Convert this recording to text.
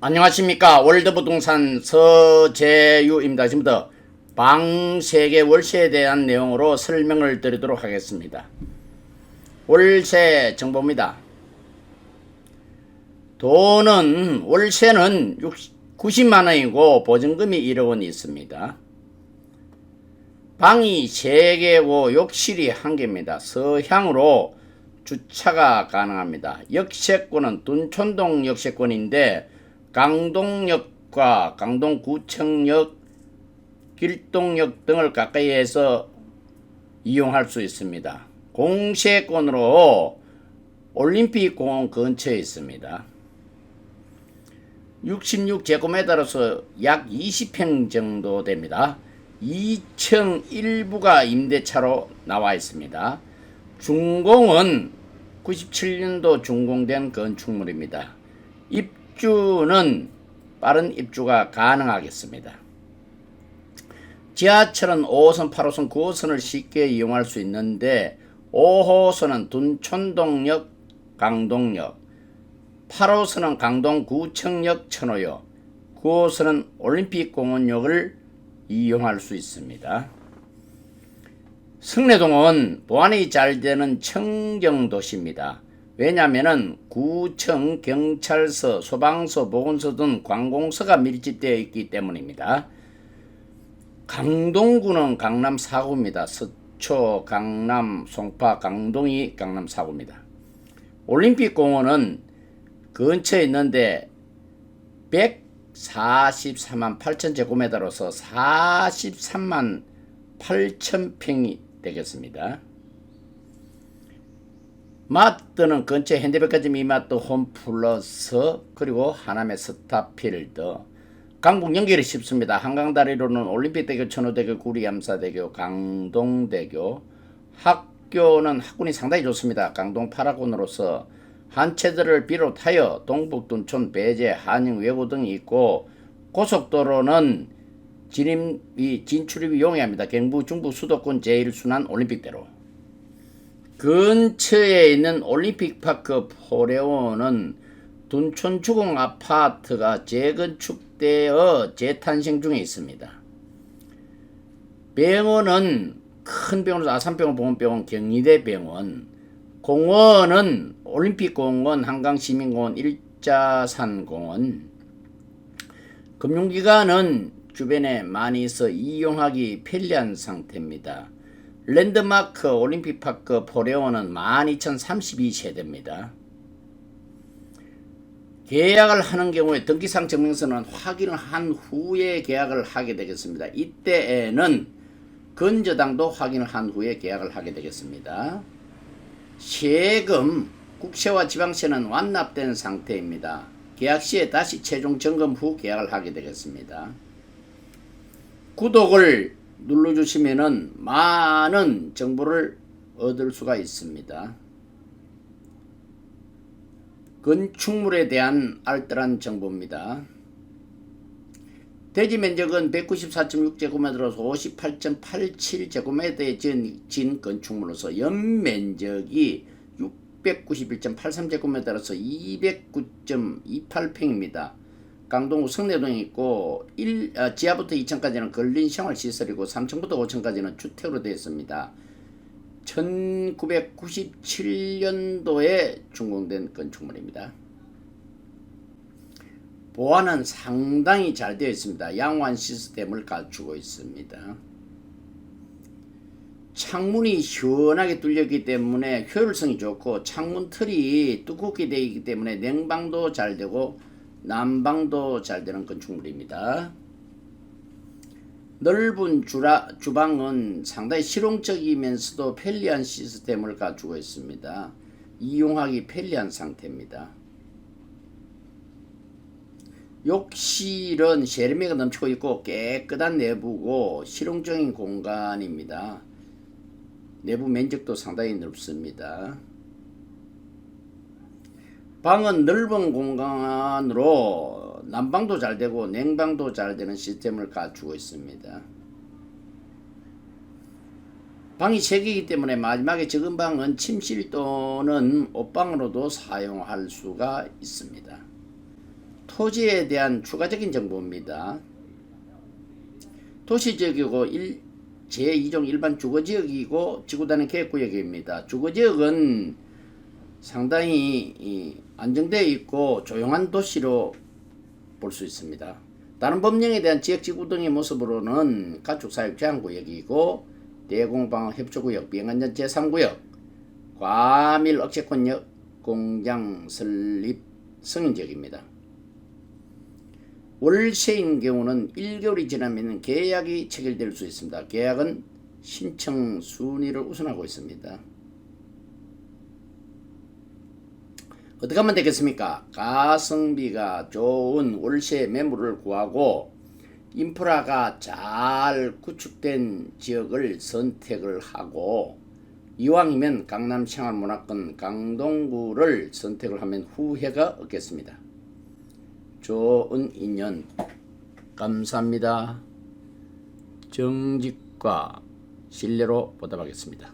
안녕하십니까 월드부동산 서재유입니다. 지금부터 방 3개 월세에 대한 내용으로 설명을 드리도록 하겠습니다. 월세 정보입니다. 돈은 월세는 90만원이고 보증금이 1억 원이 있습니다. 방이 3개고 욕실이 1개입니다. 서향으로 주차가 가능합니다. 역세권은 둔촌동 역세권인데 강동역과 강동구청역, 길동역 등을 가까이에서 이용할 수 있습니다. 공세권으로 올림픽공원 근처에 있습니다. 66제곱미터로서 약 20평 정도 됩니다. 2층 일부가 임대차로 나와 있습니다. 준공은 97년도 준공된 건축물입니다. 입 주는 빠른 입주가 가능하겠습니다. 지하철은 5호선, 8호선, 9호선을 쉽게 이용할 수 있는데 5호선은 둔촌동역, 강동역, 8호선은 강동구청역, 천호역, 9호선은 올림픽공원역을 이용할 수 있습니다. 성내동은 보안이 잘 되는 청정도시입니다. 왜냐하면 구청, 경찰서, 소방서, 보건소 등 관공서가 밀집되어 있기 때문입니다. 강동구는 강남 4구입니다. 서초, 강남, 송파, 강동이 강남 4구입니다. 올림픽공원은 근처에 있는데 143만 8천 제곱미터로서 43만 8천 평이 되겠습니다. 마트는 근처 현대백화점 이마트 홈플러스 그리고 하남의 스타필드 강북 연결이 쉽습니다. 한강다리로는 올림픽대교, 천호대교, 구리암사대교, 강동대교 학교는 학군이 상당히 좋습니다. 강동 8학군으로서 한체들을 비롯하여 동북, 둔촌, 배제, 한영, 외고 등이 있고 고속도로는 진입이 진출입이 용이합니다. 경부, 중부, 수도권 제1순환 올림픽대로 근처에 있는 올림픽파크 포레오는 둔촌 주공 아파트가 재건축되어 재탄생 중에 있습니다. 병원은 큰 병원, 아산병원, 보건병원, 경희대 병원, 공원은 올림픽공원, 한강시민공원, 일자산공원, 금융기관은 주변에 많이 있어 이용하기 편리한 상태입니다. 랜드마크 올림픽파크 포레오는 12,032세대입니다. 계약을 하는 경우에 등기상 증명서는 확인을 한 후에 계약을 하게 되겠습니다. 이때에는 건저당도 확인을 한 후에 계약을 하게 되겠습니다. 세금, 국세와 지방세는 완납된 상태입니다. 계약 시에 다시 최종 점검 후 계약을 하게 되겠습니다. 구독을 눌러주시면은 많은 정보를 얻을 수가 있습니다. 건축물에 대한 알뜰한 정보입니다. 대지 면적은 194.6제곱미터로서 58.87제곱미터에 진, 진 건축물로서 연면적이 691.83제곱미터로서 209.28평입니다. 강동구 성내동이 있고 1, 아, 지하부터 2층까지는 근린 생활시설이고 3층부터 5층까지는 주택으로 되어 있습니다. 1997년도에 준공된 건축물입니다. 보안은 상당히 잘 되어 있습니다. 양호한 시스템을 갖추고 있습니다. 창문이 시원하게 뚫렸기 때문에 효율성이 좋고 창문 틀이 두껍게 되어 있기 때문에 냉방도 잘 되고 난방도 잘 되는 건축물입니다. 넓은 주라, 주방은 상당히 실용적이면서도 편리한 시스템을 갖추고 있습니다. 이용하기 편리한 상태입니다. 욕실은 세르미가 넘치고 있고 깨끗한 내부고 실용적인 공간입니다. 내부 면적도 상당히 넓습니다. 방은 넓은 공간으로 난방도 잘 되고 냉방도 잘 되는 시스템을 갖추고 있습니다. 방이 3개이기 때문에 마지막에 적은 방은 침실 또는 옷방으로도 사용할 수가 있습니다. 토지에 대한 추가적인 정보입니다. 도시지역이고 일, 제2종 일반 주거지역이고 지구단위 계획구역입니다. 주거지역은 상당히 이, 안정되어 있고 조용한 도시로 볼 수 있습니다. 다른 법령에 대한 지역지구 등의 모습으로는 가축사육 제한구역이고 대공방어 협조구역, 비행안전 제3구역, 과밀 억제권역, 공장 설립 승인지역입니다. 월세인 경우는 1개월이 지나면 계약이 체결될 수 있습니다. 계약은 신청 순위를 우선하고 있습니다. 어떻게 하면 되겠습니까? 가성비가 좋은 월세 매물을 구하고 인프라가 잘 구축된 지역을 선택을 하고 이왕이면 강남 생활문화권 강동구를 선택을 하면 후회가 없겠습니다. 좋은 인연 감사합니다. 정직과 신뢰로 보답하겠습니다.